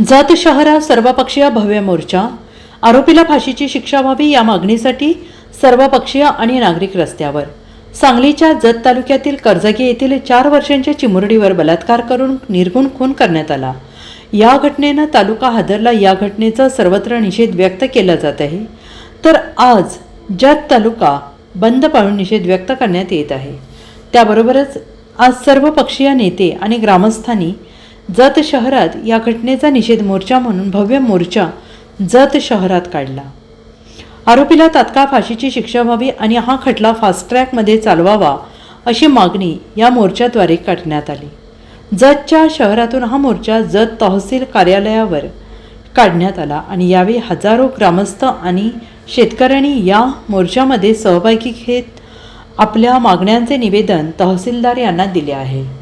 जत शहरात सर्वपक्षीय भव्य मोर्चा. आरोपीला फाशीची शिक्षा व्हावी या मागणीसाठी सर्वपक्षीय आणि नागरिक रस्त्यावर. सांगलीच्या जत तालुक्यातील कर्जगी येथील चार वर्षांच्या चिमुरडीवर बलात्कार करून निर्गुण खून करण्यात आला. या घटनेनं तालुका हादरला. या घटनेचा सर्वत्र निषेध व्यक्त केला जात आहे. तर आज जत तालुका बंद पाळून निषेध व्यक्त करण्यात येत आहे. त्याबरोबरच आज सर्व पक्षीय नेते आणि ग्रामस्थांनी जत शहरात या घटनेचा निषेध मोर्चा म्हणून भव्य मोर्चा जत शहरात काढला. आरोपीला तात्काळ फाशीची शिक्षा व्हावी आणि हा खटला फास्ट ट्रॅकमध्ये चालवावा अशी मागणी या मोर्चाद्वारे करण्यात आली. जतच्या शहरातून हा मोर्चा जत तहसील कार्यालयावर काढण्यात आला आणि यावेळी हजारो ग्रामस्थ आणि शेतकऱ्यांनी या मोर्चामध्ये सहभागी घेत आपल्या मागण्यांचे निवेदन तहसीलदार यांना दिले आहे.